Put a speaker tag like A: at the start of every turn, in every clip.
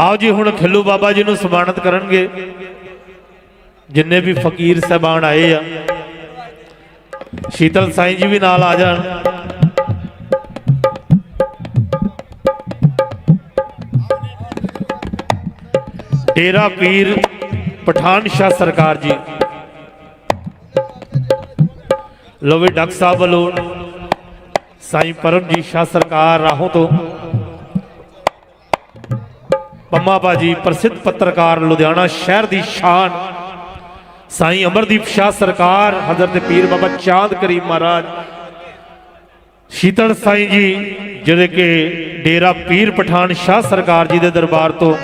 A: ਆਓ ਜੀ, ਹੁਣ ਖਿੱਲੂ ਬਾਬਾ ਜੀ ਨੂੰ ਸਨਮਾਨਿਤ ਕਰਨਗੇ। ਜਿੰਨੇ ਵੀ ਫਕੀਰ ਸਹਿਬਾਨ ਆਏ ਆ, ਸ਼ੀਤਲ ਸਾਈਂ ਜੀ ਵੀ ਨਾਲ ਆ ਜਾਣ। ਡੇਰਾ ਪੀਰ ਪਠਾਨ ਸ਼ਾਹ ਸਰਕਾਰ ਜੀ। ਲੋ ਵੀ ਡਾਕਟਰ ਸਾਹਿਬ ਵੱਲੋਂ ਸਾਈਂ ਪਰਮਜੀਤ ਸ਼ਾਹ ਸਰਕਾਰ ਰਾਹੋਂ ਤੋਂ ਪੰਮਾ ਬਾਜੀ ਪ੍ਰਸਿੱਧ ਪੱਤਰਕਾਰ ਲੁਧਿਆਣਾ ਸ਼ਹਿਰ ਦੀ ਸ਼ਾਨ। ਸਾਈਂ ਅਮਰਦੀਪ ਸ਼ਾਹ ਸਰਕਾਰ, ਹਜ਼ਰਤ ਪੀਰ ਬਾਬਾ ਚਾਂਦ ਕਰੀਮ ਮਹਾਰਾਜ। ਸ਼ੀਤਲ ਸਾਈਂ ਜੀ, ਜਿਹੜੇ ਕਿ ਡੇਰਾ ਪੀਰ ਪਠਾਨ ਸ਼ਾਹ ਸਰਕਾਰ ਜੀ ਦੇ ਦਰਬਾਰ ਤੋਂ।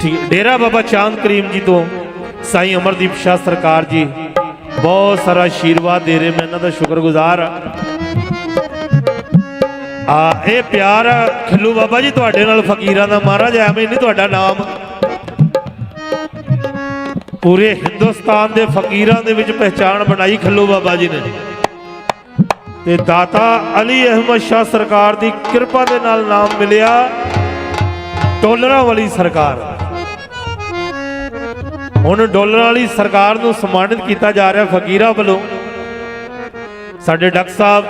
A: ਠੀਕ, ਡੇਰਾ ਬਾਬਾ ਚਾਂਦ ਕਰੀਮ ਜੀ ਤੋਂ ਸਾਈਂ ਅਮਰਦੀਪ ਸ਼ਾਹ ਸਰਕਾਰ ਜੀ। ਬਹੁਤ ਸਾਰਾ ਆਸ਼ੀਰਵਾਦ ਦੇ ਰਹੇ, ਮੈਂ ਇਹਨਾਂ ਦਾ ਸ਼ੁਕਰਗੁਜ਼ਾਰ ਹਾਂ। ਆ ਇਹ ਪਿਆਰ ਆ, ਖਿੱਲੂ ਬਾਬਾ ਜੀ ਤੁਹਾਡੇ ਨਾਲ ਫਕੀਰਾਂ ਦਾ ਮਹਾਰਾਜ ਐਵੇਂ ਨਹੀਂ ਤੁਹਾਡਾ ਨਾਮ। ਪੂਰੇ ਹਿੰਦੁਸਤਾਨ ਦੇ ਫਕੀਰਾਂ ਦੇ ਵਿੱਚ ਪਹਿਚਾਣ ਬਣਾਈ ਖਿੱਲੂ ਬਾਬਾ ਜੀ ਨੇ। ਤੇ ਦਾਤਾ ਅਲੀ ਅਹਿਮਦ ਸ਼ਾਹ ਸਰਕਾਰ ਦੀ ਕਿਰਪਾ ਦੇ ਨਾਲ ਨਾਮ ਮਿਲਿਆ ਡੋਲਰਾਂ ਵਾਲੀ ਸਰਕਾਰ। ਹੁਣ ਡਾਲਰਾਂ ਵਾਲੀ ਸਰਕਾਰ ਨੂੰ ਸਨਮਾਨਿਤ ਕੀਤਾ ਜਾ ਰਿਹਾ ਫਕੀਰਾਂ ਵੱਲੋਂ। ਸਾਡੇ ਡਾਕਟਰ ਸਾਹਿਬ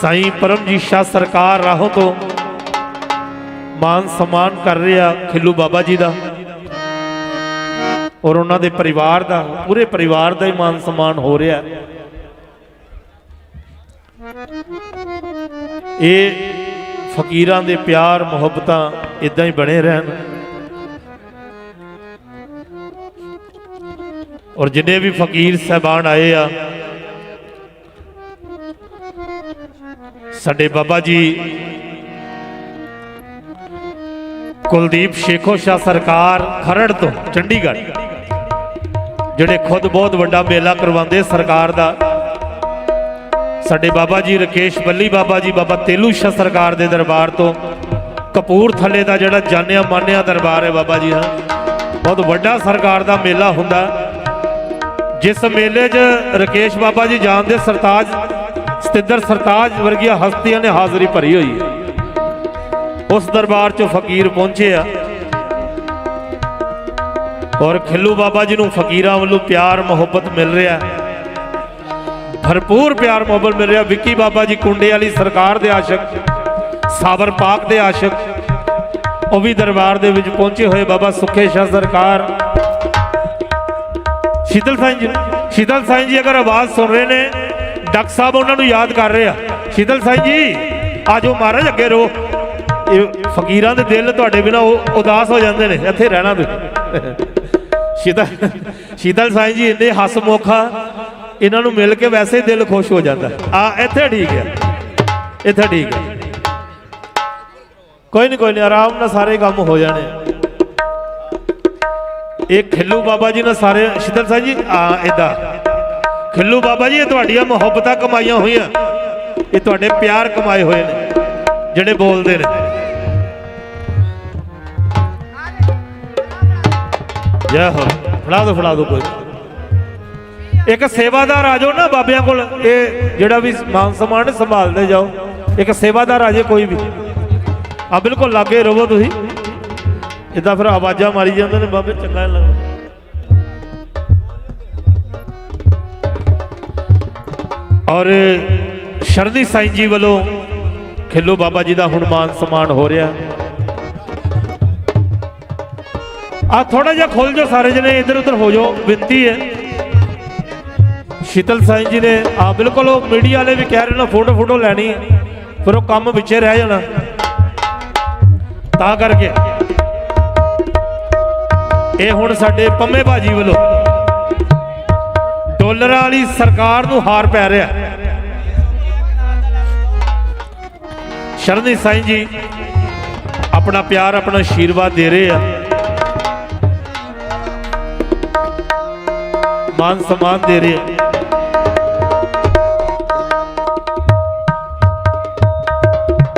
A: ਸਾਈਂ ਪਰਮਜੀਤ ਸ਼ਾਹ ਸਰਕਾਰ ਰਾਹੋਂ ਤੋਂ ਮਾਨ ਸਨਮਾਨ ਕਰ ਰਿਹਾ ਖਿੱਲੂ ਬਾਬਾ ਜੀ ਦਾ ਔਰ ਉਹਨਾਂ ਦੇ ਪਰਿਵਾਰ ਦਾ, ਪੂਰੇ ਪਰਿਵਾਰ ਦਾ ਹੀ ਮਾਨ ਸਨਮਾਨ ਹੋ ਰਿਹਾ। ਇਹ ਫਕੀਰਾਂ ਦੇ ਪਿਆਰ, ਮੁਹੱਬਤਾਂ ਇਦਾਂ ਹੀ ਬਣੇ ਰਹਿਣ। ਔਰ ਜਿੰਨੇ ਵੀ ਫਕੀਰ ਸਹਿਬਾਨ ਆਏ ਆ ਸਾਡੇ ਬਾਬਾ ਜੀ। ਕੁਲਦੀਪ ਸ਼ੇਖੋ ਸ਼ਾਹ ਸਰਕਾਰ ਖਰੜ ਤੋਂ, ਚੰਡੀਗੜ੍ਹ। ਜਿਹੜੇ ਖੁਦ ਬਹੁਤ ਵੱਡਾ ਮੇਲਾ ਕਰਵਾਉਂਦੇ ਸਰਕਾਰ ਦਾ। ਸਾਡੇ ਬਾਬਾ ਜੀ ਰਕੇਸ਼ ਬੱਲੀ ਬਾਬਾ ਜੀ, ਬਾਬਾ ਤੇਲੂ ਸ਼ਾਹ ਸਰਕਾਰ ਦੇ ਦਰਬਾਰ ਤੋਂ। ਕਪੂਰਥਲੇ ਦਾ ਜਿਹੜਾ ਜਾਣਿਆ ਮਾਨਿਆ ਦਰਬਾਰ ਹੈ ਬਾਬਾ ਜੀ ਦਾ ਬਹੁਤ ਵੱਡਾ ਸਰਕਾਰ ਦਾ ਮੇਲਾ ਹੁੰਦਾ। ਜਿਸ ਮੇਲੇ 'ਚ ਰਕੇਸ਼ ਬਾਬਾ ਜੀ ਜਾਣਦੇ ਸਰਤਾਜ ਸਤਿੰਦਰ ਸਰਤਾਜ ਵਰਗੀਆਂ ਹਸਤੀਆਂ ਨੇ ਹਾਜ਼ਰੀ ਭਰੀ ਹੋਈ ਹੈ। ਉਸ ਦਰਬਾਰ 'ਚ ਫਕੀਰ ਪਹੁੰਚੇ ਆ। ਔਰ ਖਿੱਲੂ ਬਾਬਾ ਜੀ ਨੂੰ ਫਕੀਰਾਂ ਵੱਲੋਂ ਪਿਆਰ, ਮੁਹੱਬਤ ਮਿਲ ਰਿਹਾ ਭਰਪੂਰ ਪਿਆਰ, ਮੁਹੱਬਤ ਮਿਲ ਰਿਹਾ। ਵਿੱਕੀ ਬਾਬਾ ਜੀ ਕੁੰਡੇ ਵਾਲੀ ਸਰਕਾਰ ਦੇ ਆਸ਼ਿਕ, ਸਾਬਰ ਪਾਕ ਦੇ ਆਸ਼ਿਕ, ਉਹ ਵੀ ਦਰਬਾਰ ਦੇ ਵਿੱਚ ਪਹੁੰਚੇ ਹੋਏ ਬਾਬਾ ਸੁਖੇ ਸ਼ਾਹ ਸਰਕਾਰ। ਸ਼ੀਤਲ ਸਾਈਂ ਜੀ, ਸ਼ੀਤਲ ਸਾਈਂ ਜੀ ਅਗਰ ਆਵਾਜ਼ ਸੁਣ ਰਹੇ ਨੇ ਡਾਕਟਰ ਸਾਹਿਬ ਉਹਨਾਂ ਨੂੰ ਯਾਦ ਕਰ ਰਹੇ ਆ। ਸ਼ੀਤਲ ਸਾਈਂ ਜੀ ਆਜੋ ਮਹਾਰਾਜ, ਅੱਗੇ ਰੋ ਇਹ ਫਕੀਰਾਂ ਦੇ ਦਿਲ ਤੁਹਾਡੇ ਬਿਨਾ ਉਦਾਸ ਹੋ ਜਾਂਦੇ ਨੇ, ਇੱਥੇ ਰਹਿਣਾ ਤੁਸੀਂ ਸ਼ੀਤਲ ਸ਼ੀਤਲ ਸਾਈਂ ਜੀ, ਇੰਨੇ ਹਸਮੁਖਾ ਇਹਨਾਂ ਨੂੰ ਮਿਲ ਕੇ ਵੈਸੇ ਹੀ ਦਿਲ ਖੁਸ਼ ਹੋ ਜਾਂਦਾ। ਆ, ਇੱਥੇ ਠੀਕ ਹੈ ਇੱਥੇ ਠੀਕ ਹੈ ਕੋਈ ਨਹੀਂ ਕੋਈ ਨਹੀਂ, ਆਰਾਮ ਨਾਲ ਸਾਰੇ ਕੰਮ ਹੋ ਜਾਣੇ ਇਹ ਖਿੱਲੂ ਬਾਬਾ ਜੀ ਨਾਲ ਸਾਰੇ, ਸ਼ੀਤਲ ਸਾਹਿਬ ਜੀ, ਆ, ਇਦਾਂ। ਖਿੱਲੂ ਬਾਬਾ ਜੀ, ਇਹ ਤੁਹਾਡੀਆਂ ਮੁਹੱਬਤਾਂ ਕਮਾਈਆਂ ਹੋਈਆਂ। ਇਹ ਤੁਹਾਡੇ ਪਿਆਰ ਕਮਾਏ ਹੋਏ ਨੇ, ਜਿਹੜੇ ਬੋਲਦੇ ਨੇ। ਜੈ ਹੋ। ਫੜਾ ਦੋ ਫੜਾ ਦੋ ਕੋਈ। ਇੱਕ ਸੇਵਾਦਾਰ ਆ ਜਾਓ ਨਾ ਬਾਬਿਆਂ ਕੋਲ, ਇਹ ਜਿਹੜਾ ਵੀ ਮਾਨ ਸਮਾਨ ਸੰਭਾਲਦੇ ਜਾਓ। ਇੱਕ ਸੇਵਾਦਾਰ ਆ ਜੇ ਕੋਈ ਵੀ। ਆ ਬਿਲਕੁਲ ਲਾਗੇ ਰਹੋ ਤੁਸੀਂ। ਇਦਾਂ ਫਿਰ ਆਵਾਜ਼ਾਂ ਮਾਰੀ ਜਾਂਦੇ ਨੇ, ਬਾਬੇ, ਚੰਗਾ ਨਹੀਂ ਲੱਗਦਾ। ਔਰ ਸ਼ਰਦੀ ਸਾਈਂ ਜੀ ਵੱਲੋਂ ਖਿੱਲੋ ਬਾਬਾ ਜੀ ਦਾ ਹੁਣ ਮਾਨ ਸਨਮਾਨ ਹੋ ਰਿਹਾ। ਆ ਥੋੜਾ ਜਿਹਾ ਖੁੱਲ ਜਾਓ ਸਾਰੇ ਜਣੇ ਇੱਧਰ ਉੱਧਰ ਹੋ ਜਾਓ, ਬੇਨਤੀ ਹੈ। ਸ਼ੀਤਲ ਸਾਈਂ ਜੀ ਨੇ ਆ ਬਿਲਕੁਲ ਉਹ ਮੀਡੀਆ ਵਾਲੇ ਵੀ ਕਹਿ ਰਹੇ ਨੇ ਫੋਟੋ ਫੋਟੋ ਲੈਣੀ ਫਿਰ ਉਹ ਕੰਮ ਵਿੱਚੇ ਰਹਿ ਜਾਣਾ। ਤਾਂ ਕਰਕੇ, ਇਹ ਹੁਣ ਸਾਡੇ ਪੰਮੇ ਬਾਜੀ ਵੱਲੋਂ ਡਾਲਰਾਂ ਵਾਲੀ ਸਰਕਾਰ ਨੂੰ ਹਾਰ ਪੈ ਰਿਹਾ। ਸ਼ਰਨਜੀਤ ਸਾਈਂ ਜੀ, ਆਪਣਾ ਪਿਆਰ, ਆਪਣਾ ਆਸ਼ੀਰਵਾਦ ਦੇ ਰਹੇ ਆ। ਮਾਨ ਸਨਮਾਨ ਦੇ ਰਹੇ ਆ।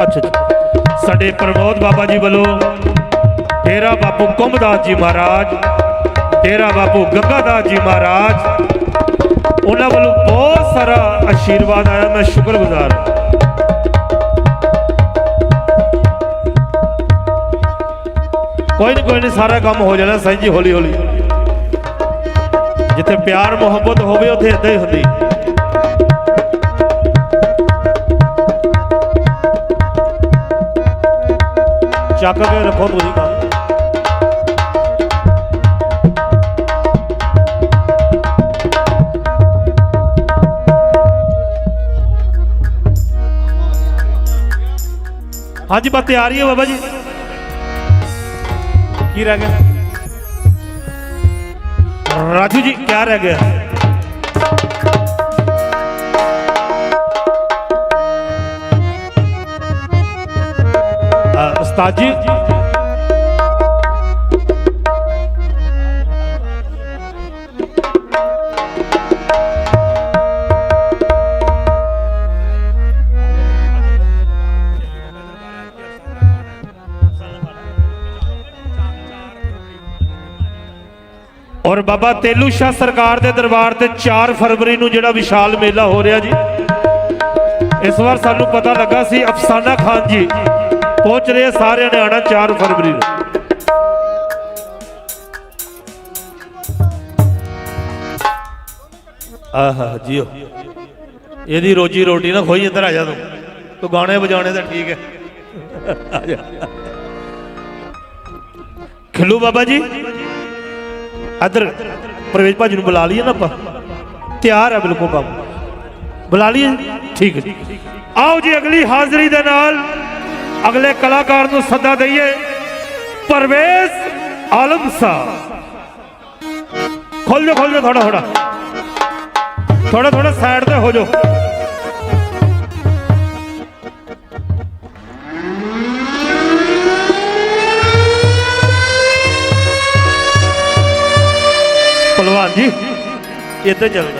A: ਅੱਛਾ ਸਾਡੇ ਪ੍ਰਮੋਦ ਬਾਬਾ ਜੀ ਵੱਲੋਂ ਡੇਰਾ ਬਾਪੂ ਕੁੰਭਦਾਸ ਜੀ ਮਹਾਰਾਜ, ਡੇਰਾ ਬਾਪੂ ਗੰਗਾਦਾਸ ਜੀ ਮਹਾਰਾਜ ਉਹਨਾਂ ਵੱਲੋਂ ਬਹੁਤ ਸਾਰਾ ਆਸ਼ੀਰਵਾਦ ਆਇਆ। ਮੈਂ ਸ਼ੁਕਰਗੁਜ਼ਾਰ ਕੋਈ ਨਾ ਕੋਈ ਨਾ, ਸਾਰਾ ਕੰਮ ਹੋ ਜਾਣਾ। ਸਾਂਝੀ ਹੌਲੀ ਹੌਲੀ। ਜਿੱਥੇ ਪਿਆਰ, ਮੁਹੱਬਤ ਹੋਵੇ, ਉੱਥੇ ਇਦਾਂ ਹੀ ਹੁੰਦੀ। ਚੱਕ ਕੇ ਰੱਖੋ ਤੁਸੀਂ ਹਾਂਜੀ, ਬਸ ਤਿਆਰੀ ਹੈ ਬਾਬਾ ਜੀ। ਕੀ ਰਹਿ ਗਿਆ? ਰਾਜੂ ਜੀ ਕੀ ਰਹਿ ਗਿਆ? ਉਸਤਾਦ ਜੀ ਔਰ ਬਾਬਾ ਤੇਲੂ ਸ਼ਾਹ ਸਰਕਾਰ ਦੇ ਦਰਬਾਰ ਤੇ 4 ਫਰਵਰੀ ਨੂੰ ਜਿਹੜਾ ਵਿਸ਼ਾਲ ਮੇਲਾ ਹੋ ਰਿਹਾ ਜੀ, ਇਸ ਵਾਰ ਸਾਨੂੰ ਪਤਾ ਲੱਗਾ ਸੀ ਅਫਸਾਨਾ ਖਾਨ ਜੀ ਪਹੁੰਚ ਰਹੇ ਸਾਰਿਆਂ ਨੇ ਆਣਾ 4 ਫਰਵਰੀ ਨੂੰ। ਆਹਾ ਜੀਓ ਇਹਦੀ ਰੋਜੀ ਰੋਟੀ ਨਾ ਖੋਈ, ਇੱਧਰ ਆ ਜਾ ਤੂੰ। ਤੂੰ ਗਾਣੇ ਵਜਾਉਣੇ ਤਾਂ ਠੀਕ ਹੈ। ਆ ਜਾ। ਖਿੱਲੂ ਬਾਬਾ ਜੀ। ਇੱਧਰ ਪ੍ਰਵੇਸ਼ ਭਾਜੀ ਨੂੰ ਬੁਲਾ ਲਈਏ ਨਾ ਆਪਾਂ। ਤਿਆਰ ਹੈ ਬਿਲਕੁਲ ਕੰਮ ਬੁਲਾ ਲਈਏ। ਠੀਕ ਹੈ। ਆਓ ਜੀ ਅਗਲੀ ਹਾਜ਼ਰੀ ਦੇ ਨਾਲ ਅਗਲੇ ਕਲਾਕਾਰ ਨੂੰ ਸੱਦਾ ਦਈਏ ਪਰਵੇਜ਼ ਆਲਮ ਸਾਹਿਬ ਖੋਲ ਜਾ ਖੋਲ ਜਾ ਥੋੜਾ ਥੋੜਾ ਥੋੜਾ ਥੋੜਾ ਸਾਈਡ ਤੇ ਹੋ ਜਾਓ। ਜੀ। ਇੱਥੇ ਚੱਲਦਾ ਆ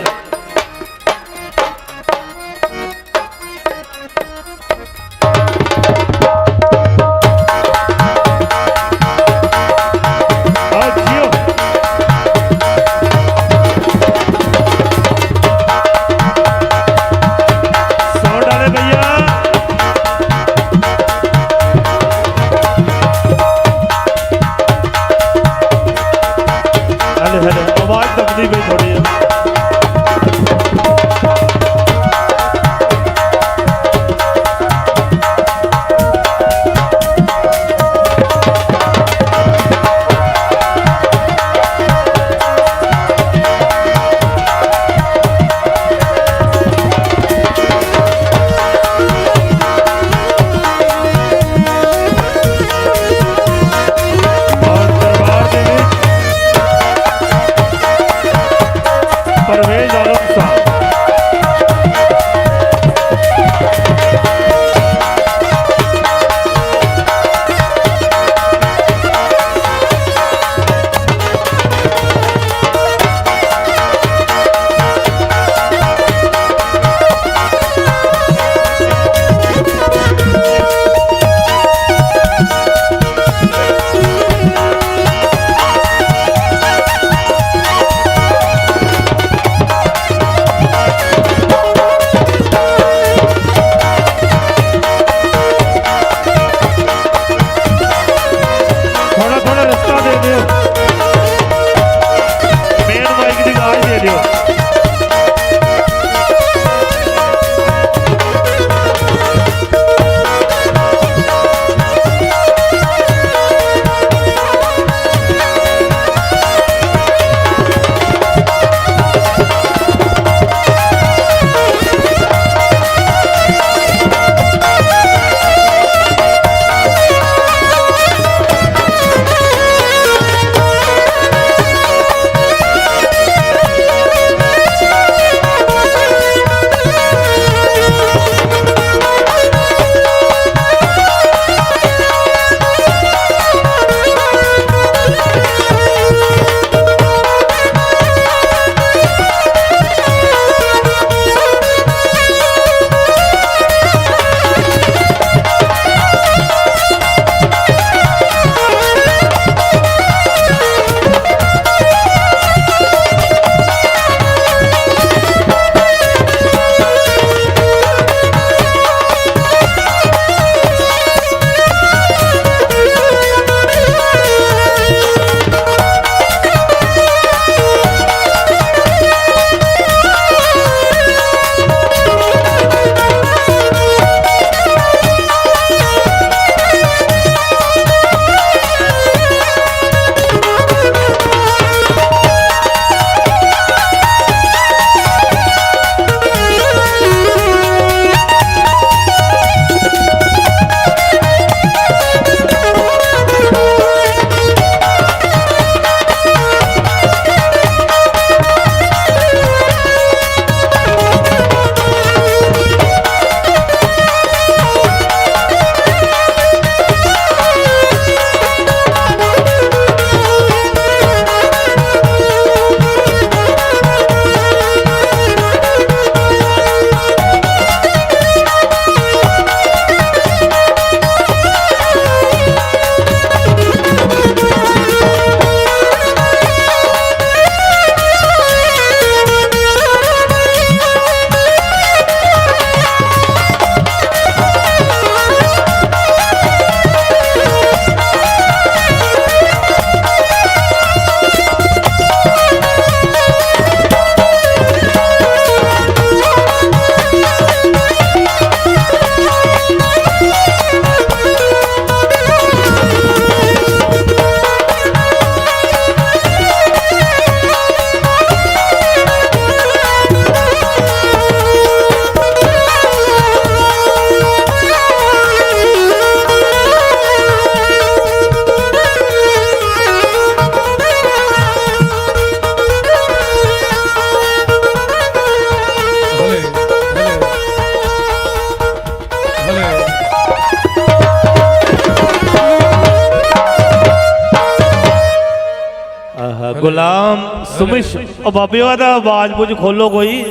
A: ਗੁਲਾਮ ਸੁਮਿਸ਼, ਉਹ ਬਾਬਿਓ ਦਾ ਆਵਾਜ਼ ਬੁਝ ਖੋਲੋ ਕੋਈ।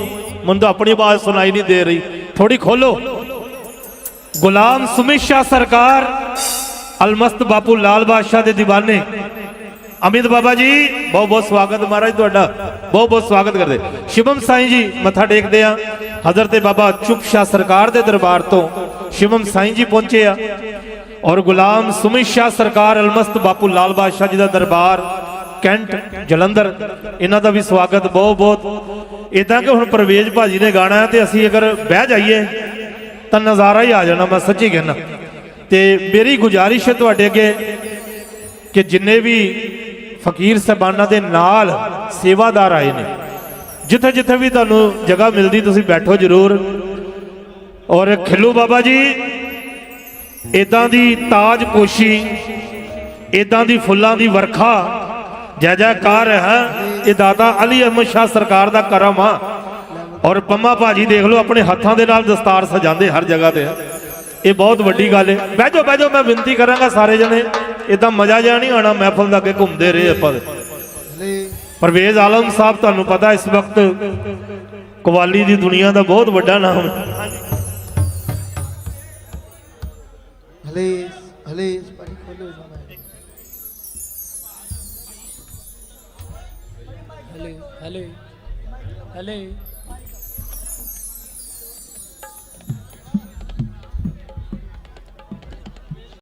A: ਮੈਨੂੰ ਤਾਂ ਆਪਣੀ ਆਵਾਜ਼ ਸੁਣਾਈ ਨਹੀਂ ਦੇ ਰਹੀ। ਥੋੜੀ ਖੋਲੋ। ਗੁਲਾਮ ਸੁਮਿਤ ਸ਼ਾਹ ਸਰਕਾਰ, ਅਲਮਸਤ ਬਾਪੂ ਲਾਲ ਬਾਦਸ਼ਾਹ ਦੇ دیਵਾਨੇ ਅਮਿਤ ਬਾਬਾ ਜੀ, ਬਹੁਤ ਬਹੁਤ ਸਵਾਗਤ ਮਹਾਰਾਜ ਤੁਹਾਡਾ। ਬਹੁਤ ਬਹੁਤ ਸਵਾਗਤ ਕਰਦੇ। ਸ਼ਿਵਮ ਸਾਈਂ ਜੀ, ਮੱਥਾ ਟੇਕਦੇ ਆ। ਹਜ਼ਰਤ ਬਾਬਾ ਚੁਪ ਸ਼ਾਹ ਸਰਕਾਰ ਦੇ ਦਰਬਾਰ ਤੋਂ ਸ਼ਿਵਮ ਸਾਈਂ ਜੀ ਪਹੁੰਚੇ ਆ। ਔਰ ਗੁਲਾਮ ਸੁਮਿਤ ਸ਼ਾਹ ਸਰਕਾਰ, ਅਲਮਸਤ ਬਾਪੂ ਲਾਲ ਬਾਦਸ਼ਾਹ ਜੀ ਦਾ ਦਰਬਾਰ ਕੈਂਟ, ਜਲੰਧਰ, ਇਹਨਾਂ ਦਾ ਵੀ ਸਵਾਗਤ ਬਹੁਤ ਬਹੁਤ। ਇਦਾਂ ਕਿ ਹੁਣ ਪ੍ਰਵੇਜ ਭਾਜੀ ਨੇ ਗਾਣਾ ਹੈ ਤੇ ਅਸੀਂ ਅਗਰ ਬਹਿ ਜਾਈਏ, ਤਾਂ ਨਜ਼ਾਰਾ ਹੀ ਆ ਜਾਣਾ, ਮੈਂ ਸੱਚੀ ਕਹਿੰਦਾ। ਤੇ ਮੇਰੀ ਗੁਜ਼ਾਰਿਸ਼ ਹੈ ਤੁਹਾਡੇ ਅੱਗੇ ਕਿ ਜਿੰਨੇ ਵੀ ਫਕੀਰ ਸਾਹਿਬਾਨਾਂ ਦੇ ਨਾਲ ਸੇਵਾਦਾਰ ਆਏ ਨੇ ਜਿੱਥੇ ਜਿੱਥੇ ਵੀ ਤੁਹਾਨੂੰ ਜਗ੍ਹਾ ਮਿਲਦੀ, ਤੁਸੀਂ ਬੈਠੋ ਜ਼ਰੂਰ। ਔਰ ਖਿੱਲੂ ਬਾਬਾ ਜੀ ਇਦਾਂ ਦੀ ਤਾਜਪੋਸ਼ੀ ਇਦਾਂ ਦੀ ਫੁੱਲਾਂ ਦੀ ਵਰਖਾ ਜੈ ਜੈਕਾਰ ਹੈ। ਇਹ ਦਾਦਾ ਅਲੀ ਅਹਿਮਦ ਸ਼ਾਹ ਸਰਕਾਰ ਦਾ ਕਰਮ ਆ। ਔਰ ਪੰਮਾ ਭਾਜੀ ਦੇਖ ਲਓ, ਆਪਣੇ ਹੱਥਾਂ ਦੇ ਨਾਲ ਦਸਤਾਰ ਸਜਾਉਂਦੇ ਹਰ ਜਗ੍ਹਾ ਤੇ। ਇਹ ਬਹੁਤ ਵੱਡੀ ਗੱਲ ਹੈ। ਬਹਿ ਜਾਓ ਬਹਿ ਜਾਓ ਮੈਂ ਬੇਨਤੀ ਕਰਾਂਗਾ ਸਾਰੇ ਜਣੇ। ਇਦਾਂ ਮਜ਼ਾ ਜਿਹਾ ਨਹੀਂ ਆਣਾ ਮਹਿਫਲ ਦਾ ਅੱਗੇ ਘੁੰਮਦੇ ਰਹੇ ਆਪਾਂ ਤੇ। ਪਰਵੇਜ਼ ਆਲਮ ਸਾਹਿਬ, ਤੁਹਾਨੂੰ ਪਤਾ ਇਸ ਵਕਤ ਕਵਾਲੀ ਦੀ ਦੁਨੀਆ ਦਾ ਬਹੁਤ ਵੱਡਾ ਨਾਮ ਹੈ।
B: ਹਲੇ ਹਲੇ
C: ਹਲੇ ਹਲੇ ਹਲੇ